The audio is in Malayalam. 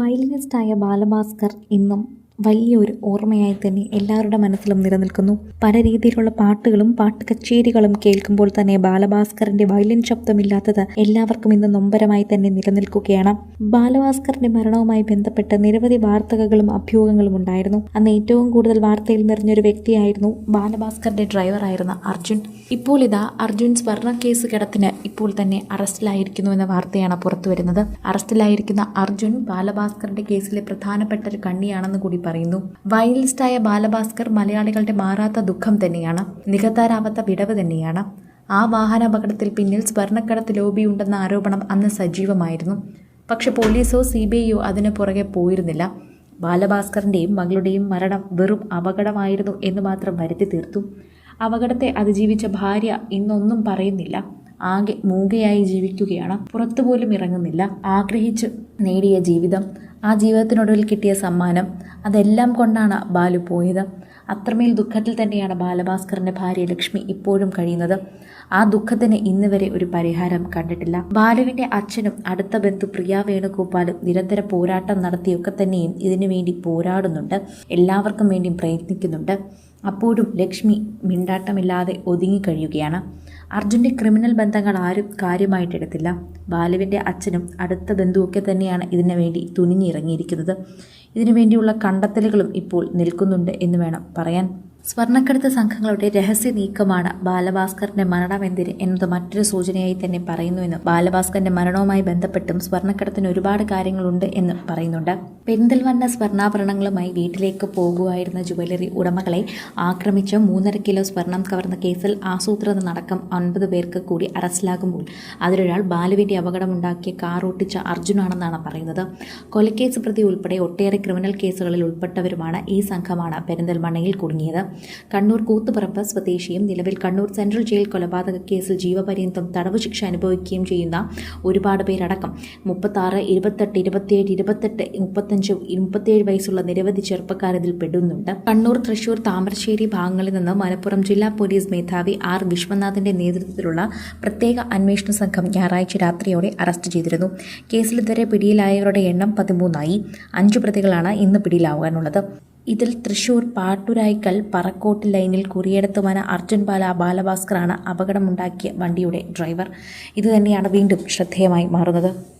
വയലിനിസ്റ്റായ ബാലഭാസ്കർ ഇന്നും വലിയൊരു ഓർമ്മയായി തന്നെ എല്ലാവരുടെ മനസ്സിലും നിലനിൽക്കുന്നു. പല രീതിയിലുള്ള പാട്ടുകളും പാട്ട് കച്ചേരികളും കേൾക്കുമ്പോൾ തന്നെ ബാലഭാസ്കറിന്റെ വയലിൻ ശബ്ദമില്ലാത്തത് എല്ലാവർക്കും ഇന്ന് നൊമ്പരമായി തന്നെ നിലനിൽക്കുകയാണ്. ബാലഭാസ്കറിന്റെ മരണവുമായി ബന്ധപ്പെട്ട് നിരവധി വാർത്തകളും അഭ്യൂഹങ്ങളും ഉണ്ടായിരുന്നു. അന്ന് ഏറ്റവും കൂടുതൽ വാർത്തയിൽ നിറഞ്ഞൊരു വ്യക്തിയായിരുന്നു ബാലഭാസ്കറിന്റെ ഡ്രൈവറായിരുന്ന അർജുൻ. ഇപ്പോൾ ഇതാ അർജുൻ സ്വർണ കേസ് കിടത്തിന് ഇപ്പോൾ തന്നെ അറസ്റ്റിലായിരിക്കുന്നു എന്ന വാർത്തയാണ് പുറത്തുവരുന്നത്. അറസ്റ്റിലായിരിക്കുന്ന അർജുൻ ബാലഭാസ്കറിന്റെ കേസിലെ പ്രധാനപ്പെട്ട ഒരു കണ്ണിയാണെന്ന് കൂടി പറയുന്നു. വയലിസ്റ്റായ ബാലഭാസ്കർ മലയാളികളുടെ മാറാത്ത ദുഃഖം തന്നെയാണ് നികത്താനാവാത്ത വിടവ് തന്നെയാണ്. ആ വാഹനാപകടത്തിൽ പിന്നിൽ സ്വർണക്കടത്ത് ലോബിയുണ്ടെന്ന ആരോപണം അന്ന് സജീവമായിരുന്നു. പക്ഷെ പോലീസോ സി ബി ഐയോ അതിന് പുറകെ പോയിരുന്നില്ല. ബാലഭാസ്കറിന്റെയും മകളുടെയും മരണം വെറും അപകടമായിരുന്നു എന്ന് മാത്രം വരുത്തി തീർത്തു. അപകടത്തെ അതിജീവിച്ച ഭാര്യ ഇന്നൊന്നും പറയുന്നില്ല. ആകെ മൂകയായി ജീവിക്കുകയാണ്. പുറത്തുപോലും ഇറങ്ങുന്നില്ല. ആഗ്രഹിച്ച് നേടിയ ജീവിതം ആ ജീവിതത്തിനൊടുവിൽ കിട്ടിയ സമ്മാനം അതെല്ലാം കൊണ്ടാണ് ബാലു പോയത്. അത്രമേൽ ദുഃഖത്തിൽ തന്നെയാണ് ബാലഭാസ്കറിന്റെ ഭാര്യ ലക്ഷ്മി ഇപ്പോഴും കഴിയുന്നത്. ആ ദുഃഖത്തിന് ഇന്ന് വരെ ഒരു പരിഹാരം കണ്ടിട്ടില്ല. ബാലുവിന്റെ അച്ഛനും അടുത്ത ബന്ധു പ്രിയ വേണുഗോപാലും നിരന്തര പോരാട്ടം നടത്തിയൊക്കെ തന്നെയും ഇതിനു വേണ്ടി പോരാടുന്നുണ്ട്. എല്ലാവർക്കും വേണ്ടിയും പ്രയത്നിക്കുന്നുണ്ട്. അപ്പോഴും ലക്ഷ്മി മിണ്ടാട്ടമില്ലാതെ ഒതുങ്ങിക്കഴിയുകയാണ് അർജുന്റെ ക്രിമിനൽ ബന്ധങ്ങൾ ആരും കാര്യമായിട്ടെടുത്തില്ല ബാലുവിന്റെ അച്ഛനും അടുത്ത ബന്ധുവൊക്കെ തന്നെയാണ് ഇതിനു വേണ്ടി തുനിഞ്ഞിറങ്ങിയിരിക്കുന്നത്. ഇതിനു വേണ്ടിയുള്ള കണ്ടെത്തലുകളും ഇപ്പോൾ നിൽക്കുന്നുണ്ട് എന്ന് വേണം പറയാൻ. സ്വർണക്കടത്ത് സംഘങ്ങളുടെ രഹസ്യ നീക്കമാണ് ബാലഭാസ്കറിന്റെ മരണമെന്തിന് എന്നത് മറ്റൊരു സൂചനയായി തന്നെ പറയുന്നുവെന്ന് ബാലഭാസ്കറിന്റെ മരണവുമായി ബന്ധപ്പെട്ടും സ്വർണക്കടത്തിന് ഒരുപാട് കാര്യങ്ങളുണ്ട് എന്ന് പറയുന്നുണ്ട്. പെരിന്തൽമണ്ണ സ്വർണാഭരണങ്ങളുമായി വീട്ടിലേക്ക് പോകുമായിരുന്ന ജുവലറി ഉടമകളെ ആക്രമിച്ച് മൂന്നര കിലോ സ്വർണം കവർന്ന കേസിൽ ആസൂത്രിതമടക്കം ഒൻപത് പേർക്ക് കൂടി അറസ്റ്റിലാകുമ്പോൾ അതിലൊരാൾ ബാലുവിന്റെ അപകടമുണ്ടാക്കിയ കാർ ഓട്ടിച്ച അർജുനാണെന്നാണ് പറയുന്നത്. കൊലക്കേസ് പ്രതി ഉൾപ്പെടെ ഒട്ടേറെ ക്രിമിനൽ കേസുകളിൽ ഉൾപ്പെട്ടവരുമാണ് ഈ സംഘമാണ് പെരിന്തൽമണ്ണയിൽ കുടുങ്ങിയത്. കണ്ണൂർ കൂത്തുപറമ്പ് സ്വദേശിയും നിലവിൽ കണ്ണൂർ സെൻട്രൽ ജയിൽ കൊലപാതക കേസിൽ ജീവപര്യന്തം തടവ് ശിക്ഷ അനുഭവിക്കുകയും ചെയ്യുന്ന ഒരുപാട് പേരടക്കം. മുപ്പത്താറ് ഇരുപത്തെട്ട് ഇരുപത്തിയേഴ് ഇരുപത്തെട്ട് മുപ്പത്തഞ്ച് മുപ്പത്തിയേഴ് വയസ്സുള്ള നിരവധി ചെറുപ്പക്കാർ ഇതിൽ പെടുന്നുണ്ട്. കണ്ണൂർ തൃശൂർ താമരശ്ശേരി ഭാഗങ്ങളിൽ നിന്ന് മലപ്പുറം ജില്ലാ പോലീസ് മേധാവി ആർ വിശ്വനാഥിന്റെ നേതൃത്വത്തിലുള്ള പ്രത്യേക അന്വേഷണ സംഘം ഞായറാഴ്ച രാത്രിയോടെ അറസ്റ്റ് ചെയ്തിരുന്നു. കേസിൽ ഇതുവരെ പിടിയിലായവരുടെ എണ്ണം പതിമൂന്നായി. അഞ്ചു പ്രതികളാണ് ഇന്ന് പിടിയിലാവാനുള്ളത് ഇതിൽ തൃശൂർ പാട്ടുരായ്ക്കൽ പറക്കോട്ട് ലൈനിൽ കുറിയെടുത്തുവന അർജുൻ ബാല ബാലഭാസ്കറാണ് അപകടമുണ്ടാക്കിയ വണ്ടിയുടെ ഡ്രൈവർ. ഇതുതന്നെയാണ് വീണ്ടും ശ്രദ്ധേയമായി മാറുന്നത്.